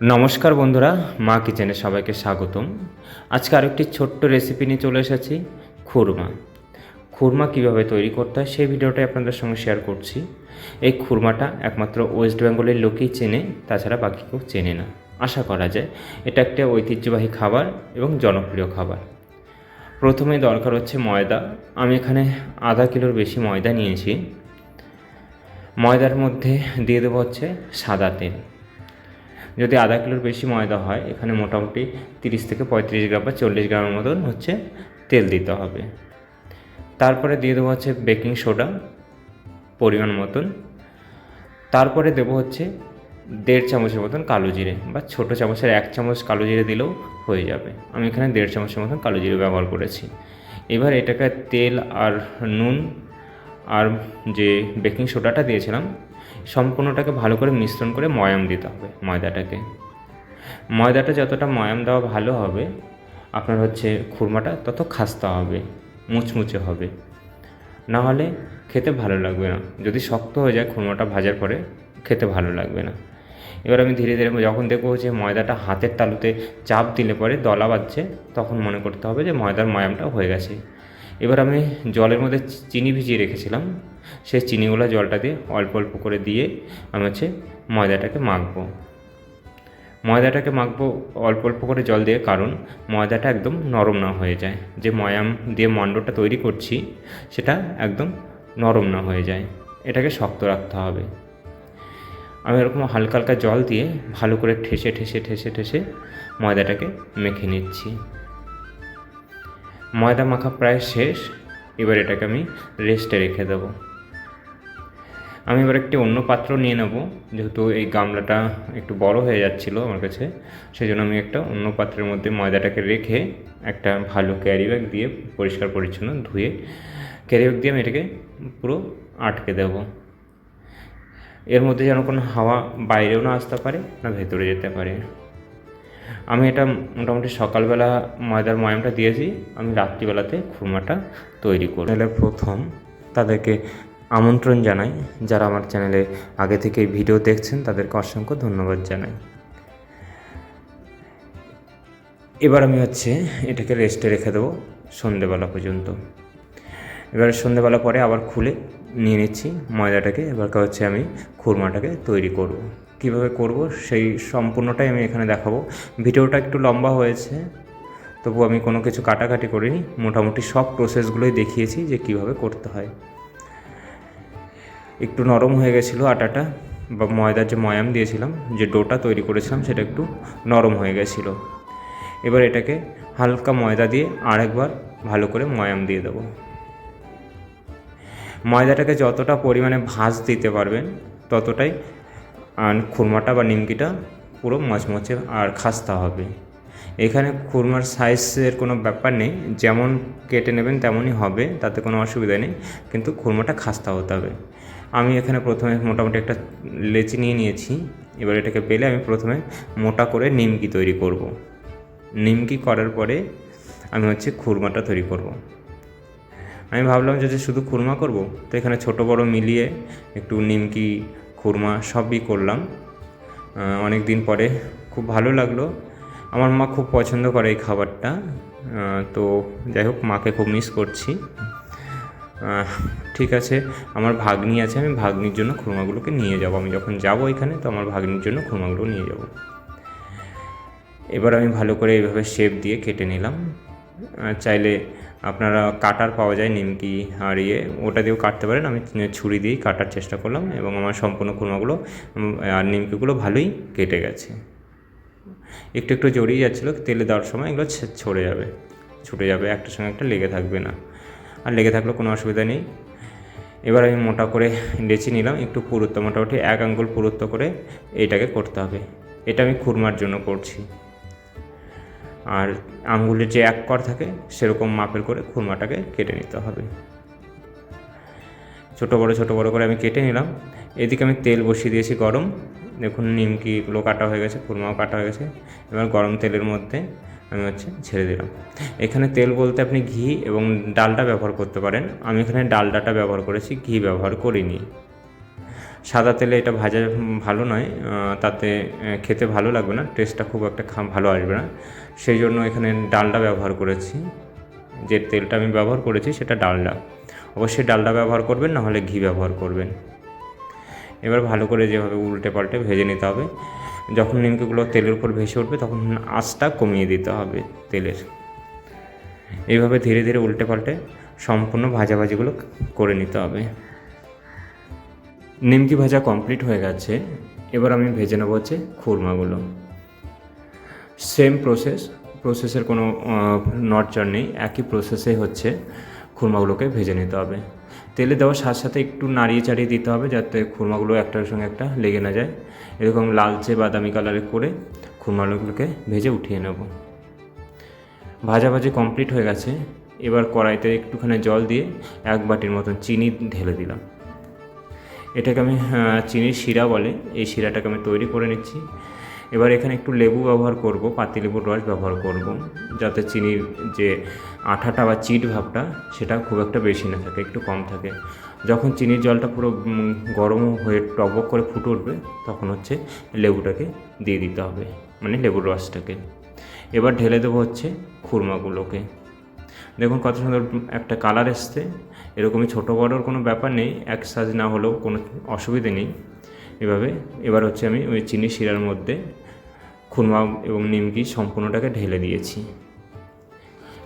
নমস্কার বন্ধুরা, মা কিচেনে সবাইকে স্বাগতম। আজকে আরেকটি ছোট্ট রেসিপি নিয়ে চলে এসেছি, খুরমা। খুরমা কীভাবে তৈরি করতে হয় সেই ভিডিওটাই আপনাদের সঙ্গে শেয়ার করছি। এই খুরমাটা একমাত্র ওয়েস্ট বেঙ্গলের লোকেই চেনে, তাছাড়া বাকি কেউ চেনে না। আশা করা যায় এটা একটা ঐতিহ্যবাহী খাবার এবং জনপ্রিয় খাবার। প্রথমে দরকার হচ্ছে ময়দা। আমি এখানে আধা কিলোর বেশি ময়দা নিয়েছি। ময়দার মধ্যে দিয়ে দেবো হচ্ছে সাদা তেল। যদি আধা কিলোর বেশি ময়দা হয়, এখানে মোটামুটি তিরিশ থেকে পঁয়ত্রিশ গ্রাম বা চল্লিশ গ্রামের মতন হচ্ছে তেল দিতে হবে। তারপরে দিয়ে দেবো হচ্ছে বেকিং সোডা পরিমাণ মতন। তারপরে দেবো হচ্ছে দেড় চামচের মতন কালো জিরে বা ছোটো চামচের এক চামচ কালো জিরে দিলেও হয়ে যাবে। আমি এখানে দেড় চামচের মতন কালো জিরে ব্যবহার করেছি। এবার এটাকে তেল আর নুন আর যে বেকিং সোডাটা দিয়েছিলাম সম্পূর্ণটাকে ভালো করে মিশ্রণ করে ময়াম দিতে হবে ময়দাটাকে। ময়দাটা যতটা ময়াম দেওয়া ভালো হবে, আপনার হচ্ছে খুরমাটা তত খাস্তা হবে, মুচমুচে হবে। না হলে খেতে ভালো লাগবে না। যদি শক্ত হয়ে যায় খুরমাটা ভাজার পরে খেতে ভালো লাগবে না। এবার আমি ধীরে ধীরে যখন দেখব যে ময়দাটা হাতের তালুতে চাপ দিলে পরে দলা বাজছে, তখন মনে করতে হবে যে ময়দার ময়ামটা হয়ে গেছে। এবার আমি জলের মধ্যে চিনি ভিজিয়ে রেখেছিলাম। সেই চিনিগুলো জলটা দিয়ে অল্প অল্প করে দিয়ে আমি হচ্ছে ময়দাটাকে মাখবো। ময়দাটাকে মাখবো অল্প অল্প করে জল দিয়ে, কারণ ময়দাটা একদম নরম না হয়ে যায়। যে ময়াম দিয়ে মণ্ডটা তৈরি করছি, সেটা একদম নরম না হয়ে যায়। এটাকে শক্ত রাখতে হবে। আমি এরকম হালকা হালকা জল দিয়ে ভালো করে ঠেসে ঠেসে ঠেসে ঠেসে ময়দাটাকে মেখে নিচ্ছি। ময়দা মাখা প্রায় শেষ। এবার এটাকে আমি রেস্টে রেখে দেবো। আমি এবার একটি অন্য পাত্র নিয়ে নেব। যেহেতু এই গামলাটা একটু বড় হয়ে যাচ্ছিল আমার কাছে সেই জন্য আমি একটা অন্য পাত্রের মধ্যে ময়দাটাকে রেখে একটা ভালো ক্যারি ব্যাগ দিয়ে পরিষ্কার পরিচ্ছন্ন ধুয়ে ক্যারি ব্যাগ দিয়ে আমি এটাকে পুরো আটকে দেবো। এর মধ্যে যেন কোনো হাওয়া বাইরেও না আসতে পারে, না ভেতরে যেতে পারে। আমি এটা মোটামুটি সকালবেলা ময়দার ময়ামটা দিয়েছি, আমি রাত্রিবেলাতে খুরমাটা তৈরি করি চ্যানেলের প্রথম তাদেরকে আমন্ত্রণ জানাই, যারা আমার চ্যানেলে আগে থেকে ভিডিও দেখছেন, তাদেরকে অসংখ্য ধন্যবাদ জানাই। এবার আমি হচ্ছে এটাকে রেস্টে রেখে দেবো সন্ধেবেলা পর্যন্ত। এবার সন্ধেবেলা পরে আবার খুলে নিয়ে নিচ্ছি ময়দাটাকে এবার হচ্ছে আমি খুরমাটাকে তৈরি করব। কীভাবে করব সেই সম্পূর্ণটাই আমি এখানে দেখাবো। ভিডিওটা একটু লম্বা হয়েছে, তবু আমি কোনো কিছু কাটাকাটি করিনি। মোটামুটি সব প্রসেসগুলোই দেখিয়েছি যে কীভাবে করতে হয়। একটু নরম হয়ে গেছিল আটাটা, বা ময়দার যে ময়াম দিয়েছিলাম, যে ডোটা তৈরি করেছিলাম, সেটা একটু নরম হয়ে গেছিল। এবার এটাকে হালকা ময়দা দিয়ে আরেকবার ভালো করে ময়াম দিয়ে দেবো। ময়দাটাকে যতটা পরিমাণে ভাঁজ দিতে পারবেন, ততটাই আর খুরমাটা বা নিমকিটা পুরো মচমচে আর খাস্তা হবে এখানে খুরমার সাইজের কোনো ব্যাপার নেই, যেমন কেটে নেবেন তেমনই হবে, তাতে কোনো অসুবিধা নেই, কিন্তু খুরমাটা খাস্তা হতে হবে আমি এখানে প্রথমে মোটামুটি একটা লেচি নিয়ে নিয়েছি, এবার এটাকে পেলে আমি প্রথমে মোটা করে নিমকি তৈরি করব। নিমকি করার পরে আমি হচ্ছে খুরমাটা তৈরি করব। আমি ভাবলাম যে শুধু খুরমা করব, তো এখানে ছোট বড় মিলিয়ে একটু নিমকি খুরমা সবই করলাম। অনেক দিন পরে খুব ভালো লাগল। আমার মা খুব পছন্দ করে এই খাবারটা। তো যাই হোক, মাকে খুব মিস করছি। ঠিক আছে, আমার ভাগ্নি আছে, আমি ভাগ্নির জন্য খুরমাগুলোকে নিয়ে যাব। আমি যখন যাব এখানে, তো আমার ভাগ্নির জন্য খুরমাগুলো নিয়ে যাব। এবার আমি ভালো করে এইভাবে শেপ দিয়ে কেটে নিলাম। চাইলে আপনারা কাটার পাওয়া যায় নিমকি আর ইয়ে ওটা দিয়েও কাটতে পারেন। আমি ছুরি দিয়েই কাটার চেষ্টা করলাম এবং আমার সম্পূর্ণ খুরমাগুলো আর নিমকিগুলো ভালোই কেটে গেছে। একটু একটু জড়িয়ে যাচ্ছিল, তেলে দেওয়ার সময় এগুলো ছড়ে যাবে, ছুটে যাবে, একটার সঙ্গে একটা লেগে থাকবে না। আর লেগে থাকলেও কোনো অসুবিধা নেই। এবার আমি মোটা করে লেচি নিলাম, একটু পুরুত্ব, মোটামুটি এক আঙ্গুল পুরুত্ব করে এইটাকে করতে হবে। এটা আমি খুরমার জন্য করছি। আর আঙ্গুলের যে এক কর থাকে, সেরকম মাপের করে খুরমাটাকে কেটে নিতে হবে। ছোট বড় ছোট বড় করে আমি কেটে নিলাম। এদিকে আমি তেল বসিয়ে দিয়েছি গরম। দেখুন নিমকিগুলো কাটা হয়ে গেছে, খুরমাও কাটা হয়ে গেছে। এবার গরম তেলের মধ্যে আমি হচ্ছে ছেড়ে দিলাম। এখানে তেল বলতে আপনি ঘি এবং ডালটা ব্যবহার করতে পারেন। আমি এখানে ডালডাটা ব্যবহার করেছি, ঘি ব্যবহার করিনি। সাদা তেলে এটা ভাজা ভালো নয় তাতে খেতে ভালো লাগবে না টেস্টটা খুব একটা ভালো আসবে না। সেই জন্য এখানে ডালটা ব্যবহার করেছি। যে তেলটা আমি ব্যবহার করেছি সেটা ডালডা। অবশ্যই ডালডা ব্যবহার করবেন না হলে ঘি ব্যবহার করবেন। এবার ভালো করে যেভাবে উল্টে পাল্টে ভেজে নিতে হবে। যখন নিমকিগুলো তেলের উপর ভেসে উঠবে, তখন আঁচটা কমিয়ে দিতে হবে তেলের। এইভাবে ধীরে ধীরে উল্টে পাল্টে সম্পূর্ণ ভাজাভাজিগুলো করে নিতে হবে। নিমকি ভাজা কমপ্লিট হয়ে গেছে। এবার আমি ভেজে নেব হচ্ছে খুরমাগুলো। সেম প্রসেস প্রসেসের কোনো নটচার নেই। একই প্রসেসে হচ্ছে খুরমাগুলোকে ভেজে নিতে হবে। তেলে দেওয়ার সাথে সাথে একটু নাড়িয়ে চাড়িয়ে দিতে হবে যাতে খুরমাগুলো একটার সঙ্গে একটা লেগে না যায়। এরকম লালচে বাদামি কালারে করে খুরমাগুলোকে ভেজে উঠিয়ে নেব। ভাজা ভাজি কমপ্লিট হয়ে গেছে। এবার কড়াইতে একটুখানি জল দিয়ে এক বাটির মতন চিনি ঢেলে দিলাম। এটাকে আমি চিনির শিরা বলে, এই শিরাটাকে আমি তৈরি করে নিচ্ছি। এবার এখানে একটু লেবু ব্যবহার করব পাতিলেবুর রস ব্যবহার করব, যাতে চিনির যে আঠাটা বা চিট ভাবটা, সেটা খুব একটা বেশি না থাকে, একটু কম থাকে। যখন চিনির জলটা পুরো গরম হয়ে টকবক করে ফুটে উঠবে, তখন হচ্ছে লেবুটাকে দিয়ে দিতে হবে মানে লেবুর রসটাকে। এবার ঢেলে দেবো হচ্ছে খুরমাগুলোকে। দেখুন কত সুন্দর একটা কালার এসছে। এরকমই ছোটো বড়োর কোনো ব্যাপার নেই, এক সাজ না হলেও কোনো অসুবিধে নেই। এভাবে এবার হচ্ছে আমি ওই চিনি শিরার মধ্যে খুরমা এবং নিমকি সম্পূর্ণটাকে ঢেলে দিয়েছি।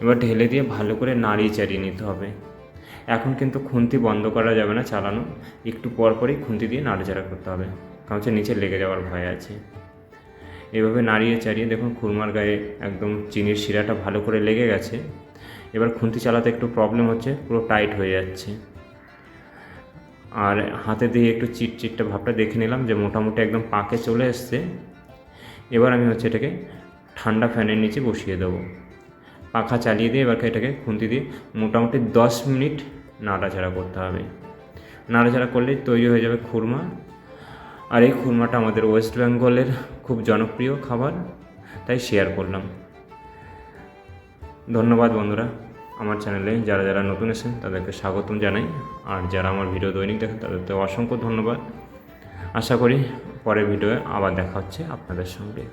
এবার ঢেলে দিয়ে ভালো করে নাড়িয়ে চাড়িয়ে নিতে হবে। এখন কিন্তু খুন্তি বন্ধ করা যাবে না চালানো, একটু পর পরই খুন্তি দিয়ে নাড়াচাড়া করতে হবে, কারণ হচ্ছে নিচে লেগে যাওয়ার ভয় আছে। এভাবে নাড়িয়ে চাড়িয়ে দেখুন খুরমার গায়ে একদম চিনির শিরাটা ভালো করে লেগে গেছে। এবার খুন্তি চালাতে একটু প্রবলেম হচ্ছে, পুরো টাইট হয়ে যাচ্ছে। আর হাতে দিয়ে একটু চিটচিটটা ভাবটা দেখে নিলাম যে মোটামুটি একদম পাকে চলে এসছে। এবার আমি হচ্ছে এটাকে ঠান্ডা ফ্যানের নিচে বসিয়ে দেবো। পাখা চালিয়ে দিয়ে এবার এটাকে খুন্তি দিয়ে মোটামুটি দশ মিনিট নাড়াচাড়া করতে হবে। নাড়াচাড়া করলেই তৈরি হয়ে যাবে খুরমা। আর এই খুরমাটা আমাদের ওয়েস্ট বেঙ্গলের খুব জনপ্রিয় খাবার, তাই শেয়ার করলাম। ধন্যবাদ বন্ধুরা। আমার চ্যানেলে যারা যারা নতুন এসেছেন তাদেরকে স্বাগতম জানাই। আর যারা আমার ভিডিও দৈনিক দেখেন তো অসংখ্য ধন্যবাদ। আশা করি পরের ভিডিওয়ে আবার দেখা হচ্ছে আপনাদের সঙ্গে।